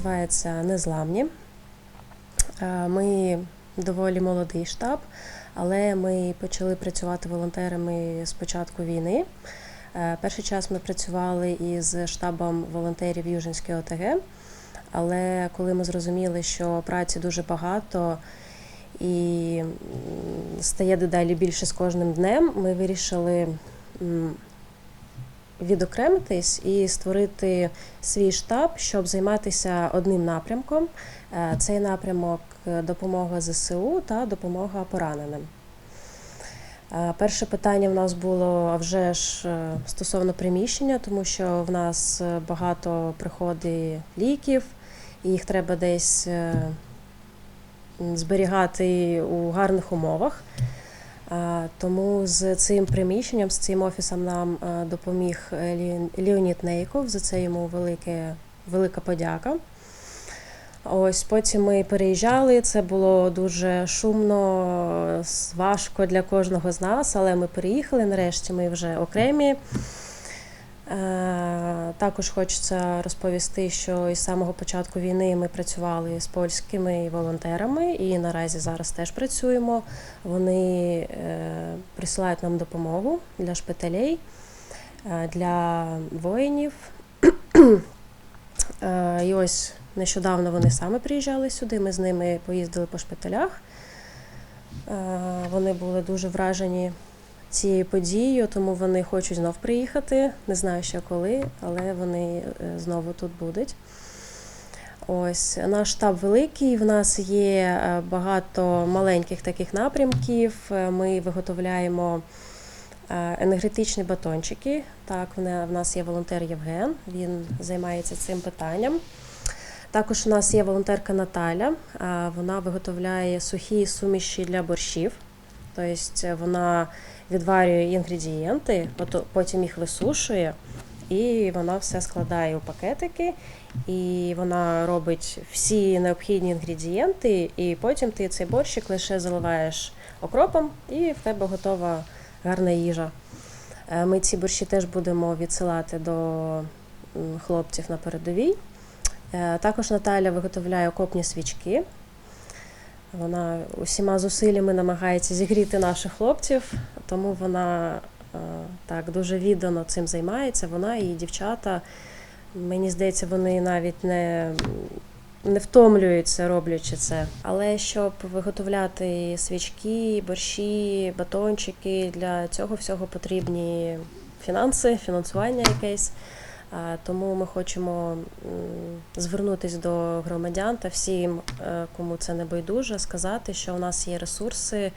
називається Незламні. Е, Ми доволі молодий штаб, але ми почали працювати волонтерами з початку війни. Е, Перший час ми працювали із штабом волонтерів Южинської ОТГ, але коли ми зрозуміли, що праці дуже багато і стає дедалі більше з кожним днем, ми вирішили відокремитись і створити свій штаб, щоб займатися одним напрямком. Е, Цей напрямок е, допомога ЗСУ та допомога пораненим. Е, Перше питання в нас було вже ж стосовно приміщення, тому що в нас багато приходить ліків, і їх треба десь зберігати у гарних умовах. Е, Тому з цим приміщенням, з цим офісом нам е, допоміг е, Леонід Нейков. За це йому велике, велика подяка. Ось потім ми переїжджали. Це було дуже шумно, важко для кожного з нас, але ми переїхали. Нарешті ми вже окремі. Е, Також хочеться розповісти, що із самого початку війни ми працювали з польськими волонтерами і наразі зараз теж працюємо. Вони е, присилають нам допомогу для шпиталей, е, для воїнів. І ось нещодавно вони саме приїжджали сюди. Ми з ними поїздили по шпиталях. Вони були дуже вражені цією подією, тому вони хочуть знов приїхати. Не знаю ще коли, але вони е, знову тут будуть. Ось наш штаб великий. В нас є е, багато маленьких таких напрямків. Е, Ми виготовляємо енергетичні батончики. Так, в нас є волонтер Євген, він займається цим питанням. Також у нас є волонтерка Наталя. Вона виготовляє сухі суміші для борщів. Тобто вона відварює інгредієнти, потім їх висушує, і вона все складає у пакетики. І вона робить всі необхідні інгредієнти, і потім ти цей борщик лише заливаєш окропом, і в тебе готова гарна їжа. Е, Ми ці борщі теж будемо відсилати до хлопців на передовій. Е, Також Наталя виготовляє окопні свічки. Вона усіма зусиллями намагається зігріти наших хлопців, тому вона е, так дуже віддано цим займається. Вона і дівчата. Мені здається, вони навіть не, не втомлюються, роблячи це. Але щоб виготовляти свічки, борщі, батончики, для цього всього потрібні фінанси, фінансування якесь. Тому ми хочемо звернутися до громадян та всім, е, кому це не байдуже, сказати, що у нас є ресурси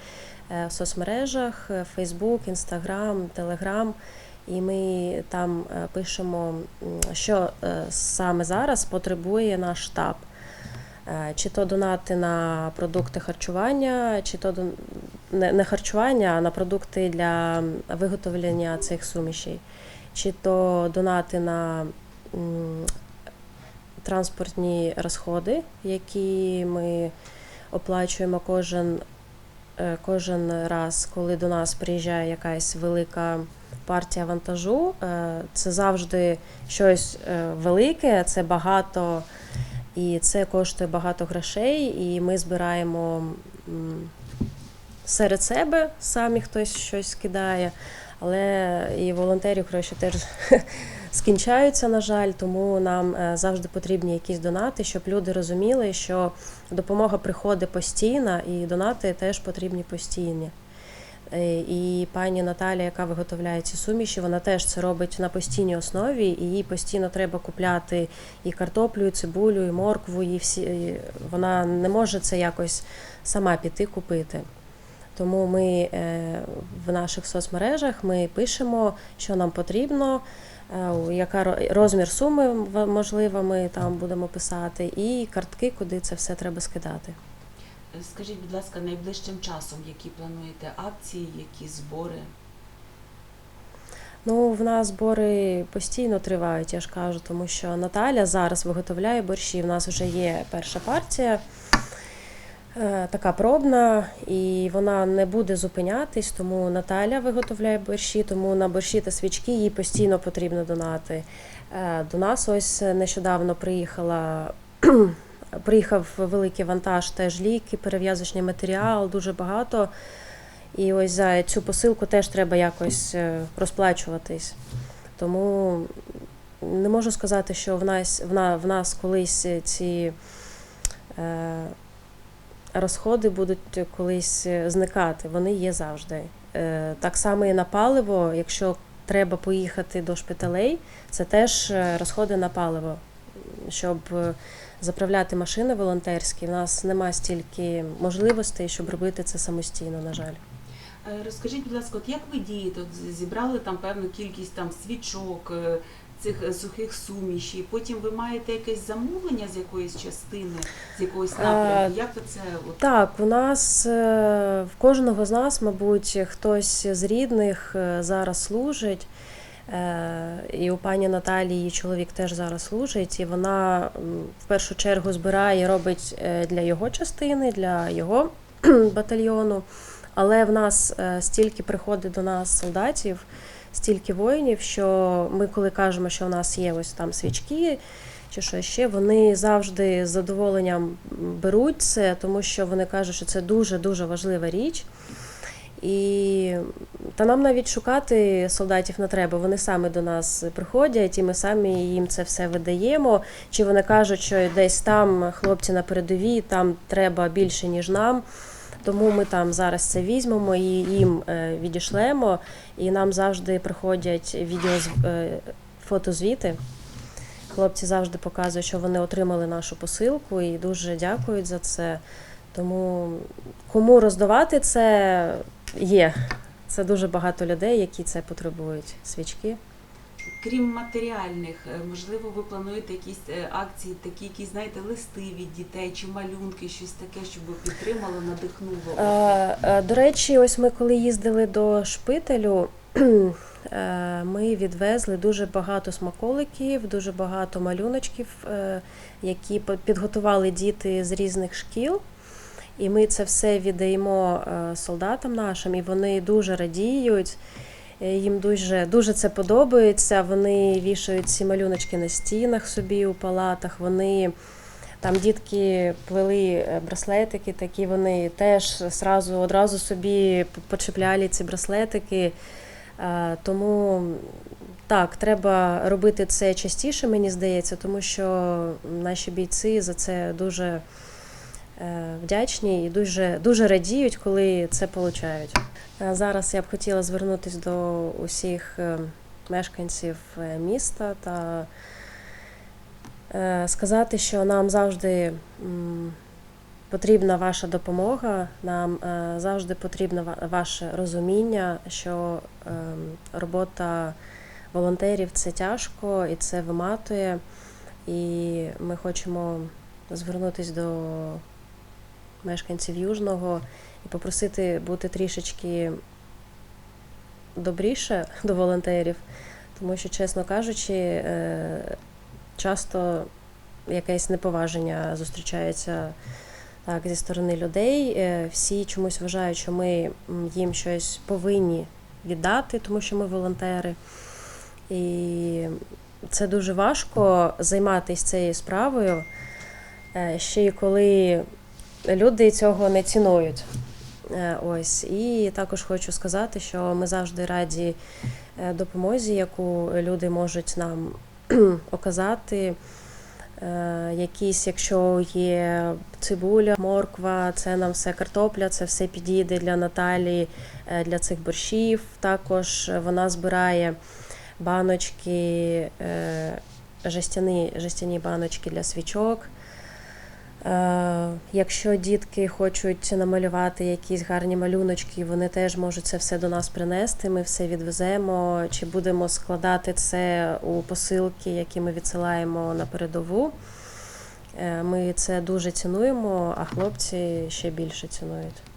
е, в соцмережах: е, Facebook, Instagram, Telegram. І ми там пишемо, що саме зараз потребує наш штаб. Чи то донати на продукти харчування, чи то не харчування, а на продукти для виготовлення цих сумішей, чи то донати на транспортні розходи, які ми оплачуємо кожен, е, кожен раз, коли до нас приїжджає якась велика партія вантажу. Е, Це завжди щось е, велике, це багато, і це коштує багато грошей, і ми збираємо серед себе, самі хтось щось кидає, але і волонтерів гроші теж скінчаються, на жаль, тому нам е, завжди потрібні якісь донати, щоб люди розуміли, що допомога приходить постійно, і донати теж потрібні постійні. Е, І пані Наталя, яка виготовляє ці суміші, вона теж це робить на постійній основі, і їй постійно треба купляти і картоплю, і цибулю, і моркву, і всі вона не може це якось сама піти купити. Тому ми е, в наших соцмережах ми пишемо, що нам потрібно, е, яка розмір суми можливо, ми там будемо писати, і картки, куди це все треба скидати. Скажіть, будь ласка, найближчим часом, які плануєте акції, які збори? Ну, в нас збори постійно тривають, я ж кажу, тому що Наталя зараз виготовляє борщі. В нас вже є перша партія, така пробна, і вона не буде зупинятись, тому Наталя виготовляє борщі, тому на борщі та свічки їй постійно потрібно донати. Е, До нас ось нещодавно приїхала приїхав великий вантаж, теж ліки, перев'язочний матеріал, дуже багато. І ось за цю посилку теж треба якось е, розплачуватись. Тому не можу сказати, що в нас, в нас колись ці е, розходи будуть колись зникати. Вони є завжди. Е, так само і на паливо, якщо треба поїхати до шпиталей, це теж е, розходи на паливо. Щоб е, заправляти машини волонтерські, в нас нема стільки можливостей, щоб робити це самостійно, на жаль. Е, Розкажіть, будь ласка, от як ви дієте? От зібрали там певну кількість там свічок, е, цих е, сухих сумішей. Потім ви маєте якесь замовлення з якоїсь частини, з якогось напрямку. Як ви це от Так, у нас е, в кожного з нас, мабуть, хтось з рідних е, зараз служить. І у пані Наталії її чоловік теж зараз служить, і вона в першу чергу збирає робить для його частини, для його батальйону. Але в нас стільки приходить до нас солдатів, стільки воїнів, що ми, коли кажемо, що в нас є ось там свічки чи що ще, вони завжди з задоволенням беруть це, тому що вони кажуть, що це дуже дуже важлива річ. І та нам навіть шукати солдатів не треба. Вони самі до нас приходять, і ми самі їм це все видаємо. Чи вони кажуть, що десь там хлопці на передовій, там треба більше, ніж нам. Тому ми там зараз це візьмемо і їм е, відішлемо. І нам завжди приходять відео е, фотозвіти. Хлопці завжди показують, що вони отримали нашу посилку і дуже дякують за це. Тому кому роздавати це є. Це дуже багато людей, які це потребують. Свічки. Крім матеріальних, е, можливо, ви плануєте якісь е, акції, такі, які знаєте, листи від дітей чи малюнки, щось таке, щоб підтримало, надихнуло. Е, До речі, ось ми коли їздили до шпиталю, ми відвезли дуже багато смаколиків, дуже багато малюночків, які підготували діти з різних шкіл. І ми це все віддаємо солдатам нашим, і вони дуже радіють. Е, Їм дуже, дуже це подобається. Вони вішають ці малюночки на стінах собі у палатах. Вони там дітки плели е, браслетики, такі вони теж сразу, одразу собі почепляли ці браслетики. Е, Тому так, треба робити це частіше, мені здається, тому що наші бійці за це дуже вдячні і дуже, дуже радіють, коли це получають. Е, Зараз я б хотіла звернутися до усіх е, мешканців е, міста та е, сказати, що нам завжди потрібна ваша допомога, нам е, завжди потрібно ва- ваше розуміння, що робота волонтерів це тяжко і це виматує. І ми хочемо звернутися до мешканців Южного і попросити бути трішечки добріше до волонтерів, тому що, чесно кажучи, е, часто якесь неповаження зустрічається так, зі сторони людей. Е, Всі чомусь вважають, що ми їм щось повинні віддати, тому що ми волонтери. І це дуже важко займатися цією справою, е, ще й коли люди цього не цінують. Е, Ось і також хочу сказати, що ми завжди раді е, допомозі, яку люди можуть нам оказати. Е, Якісь, якщо є цибуля, морква, це нам все картопля, це все підійде для Наталі, для цих борщів. Також вона збирає баночки, жестяні, жестяні баночки для свічок. Е, Якщо дітки хочуть намалювати якісь гарні малюночки, вони теж можуть це все до нас принести. Ми все відвеземо, чи будемо складати це у посилки, які ми відсилаємо на передову. Е, Ми це дуже цінуємо, а хлопці ще більше цінують.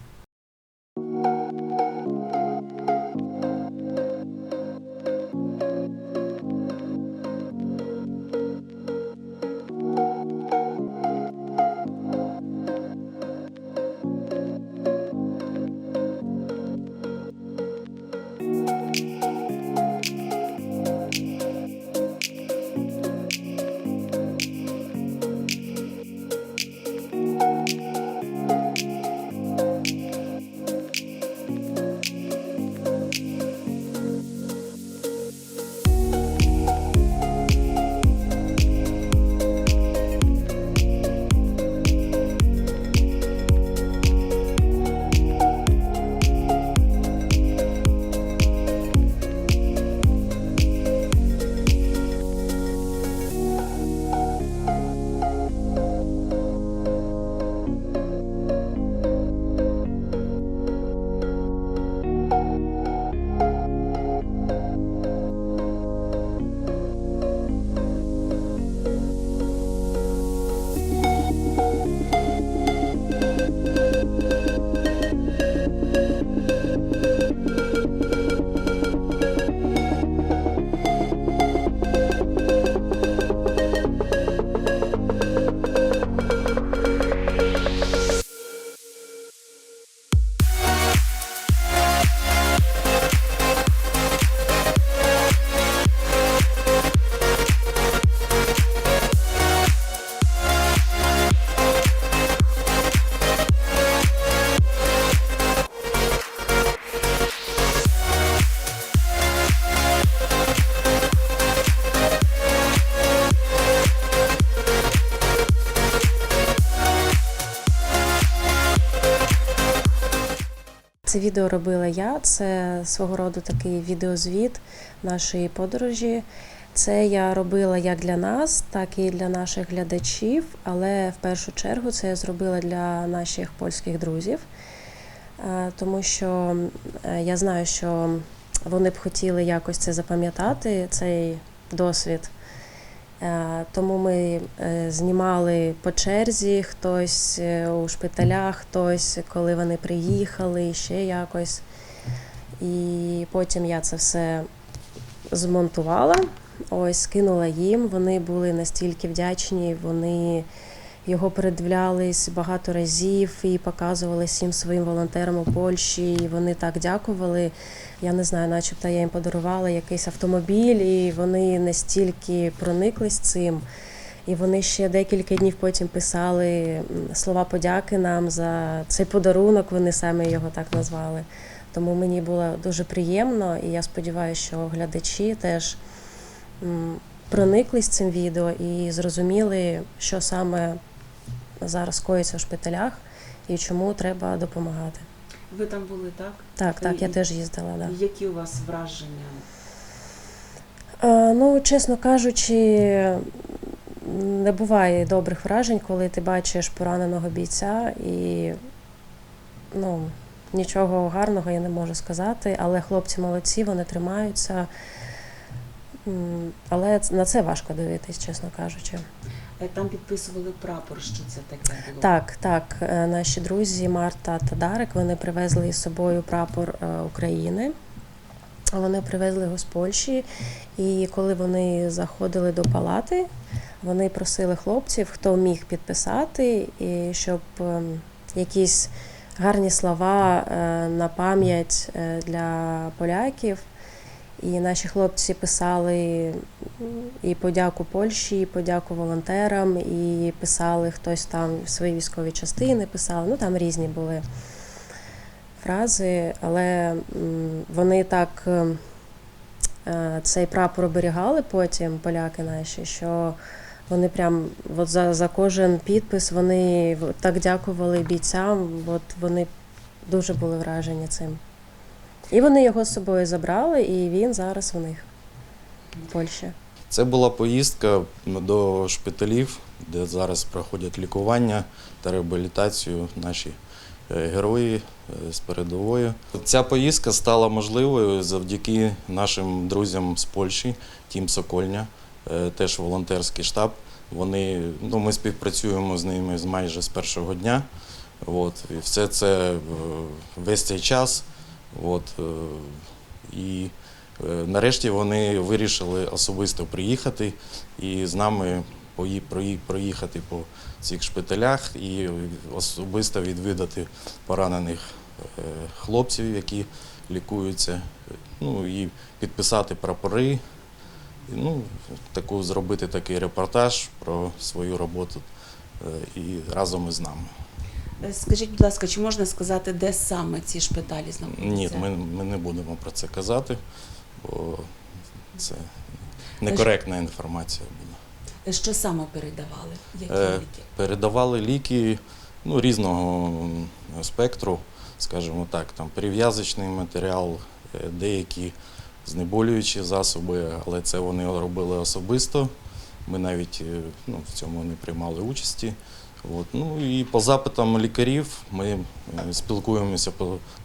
Це відео робила я. Це свого роду такий відеозвіт нашої подорожі. Це я робила як для нас, так і для наших глядачів, але в першу чергу це я зробила для наших польських друзів, Е, тому що е, я знаю, що вони б хотіли якось це запам'ятати, цей досвід. Е, Тому ми е, знімали по черзі, хтось е, у шпиталях, хтось, коли вони приїхали, ще якось. І потім я це все змонтувала, ось скинула їм. Вони були настільки вдячні, вони його передивлялись багато разів і показували всім своїм волонтерам у Польщі. І вони так дякували. Я не знаю, начебто я їм подарувала якийсь автомобіль, і вони настільки прониклись цим. І вони ще декілька днів потім писали слова подяки нам за цей подарунок. Вони самі його так назвали. Тому мені було дуже приємно, і я сподіваюся, що глядачі теж прониклись цим відео і зрозуміли, що саме зараз коїться в шпиталях і чому треба допомагати. Ви там були, так? Так, так, я І- теж їздила. Да. Які у вас враження? Е, Ну, чесно кажучи, не буває добрих вражень, коли ти бачиш пораненого бійця і ну, нічого гарного я не можу сказати, але хлопці молодці, вони тримаються. Але на це важко дивитись, чесно кажучи. Е, Там підписували прапор, що це таке було. Так, так, е, наші друзі Марта та Дарик вони привезли із собою прапор е, України. Вони привезли його з Польщі, і коли вони заходили до палати, вони просили хлопців, хто міг підписати, і щоб ем, якісь гарні слова на пам'ять для поляків. І наші хлопці писали і подяку Польщі, і подяку волонтерам, і писали хтось там свої військові частини, писали. Ну там різні були фрази, але вони так е, цей прапор оберігали потім, поляки наші, що вони прям от за, за кожен підпис вони так дякували бійцям. От вони дуже були вражені цим. І вони його з собою забрали, і він зараз у них в Польщі. Це була поїздка до шпиталів, де зараз проходять лікування та реабілітацію наші е, герої е, з передової. Ця поїздка стала можливою завдяки нашим друзям з Польщі, Тім Сокольня, е, теж волонтерський штаб. Вони, ну, ми співпрацюємо з ними майже з першого дня. От, і все це весь цей час. От, і Нарешті вони вирішили особисто приїхати і з нами проїхати по цих шпиталях і особисто відвідати поранених е, хлопців, які лікуються, ну і підписати прапори, ну, таку, зробити такий репортаж про свою роботу е, і разом із нами. Е, Скажіть, будь ласка, чи можна сказати, де саме ці шпиталі знаходяться? Ні, ми, ми не будемо про це казати, бо це некоректна інформація. Е, Що саме передавали? Які Е, ліки? Передавали ліки ну, різного спектру, скажімо так, там перев'язочний матеріал, е, деякі знеболюючі засоби, але це вони робили особисто. Ми навіть е, ну, в цьому не приймали участі. От. Ну і по запитам лікарів ми е, спілкуємося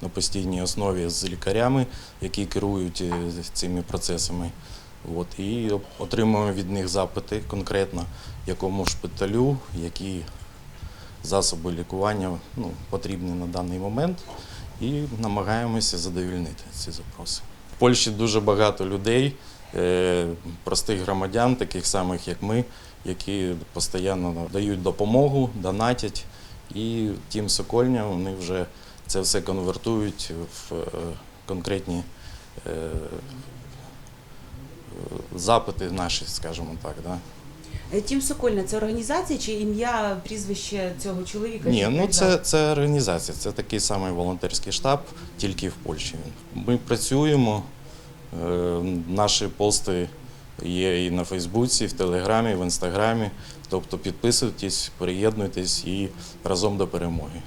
на постійній основі з лікарями, які керують е, цими процесами. От, і отримуємо від них запити конкретно, якому шпиталю, які засоби лікування ну, потрібні на даний момент, і намагаємося задовільнити ці запроси. В Польщі дуже багато людей, е, простих громадян, таких самих як ми, які постійно дають допомогу, донатять. І тім Сокольня вони вже це все конвертують в е, конкретні е, запити наші, скажімо так. Да? Е, Тім Сокольна це організація чи ім'я, прізвище цього чоловіка? Ні, ну це, це організація, це такий самий волонтерський штаб, тільки в Польщі. Ми працюємо, наші пости є і на Фейсбуці, в Телеграмі, в Інстаграмі. Тобто підписуйтесь, приєднуйтесь і разом до перемоги.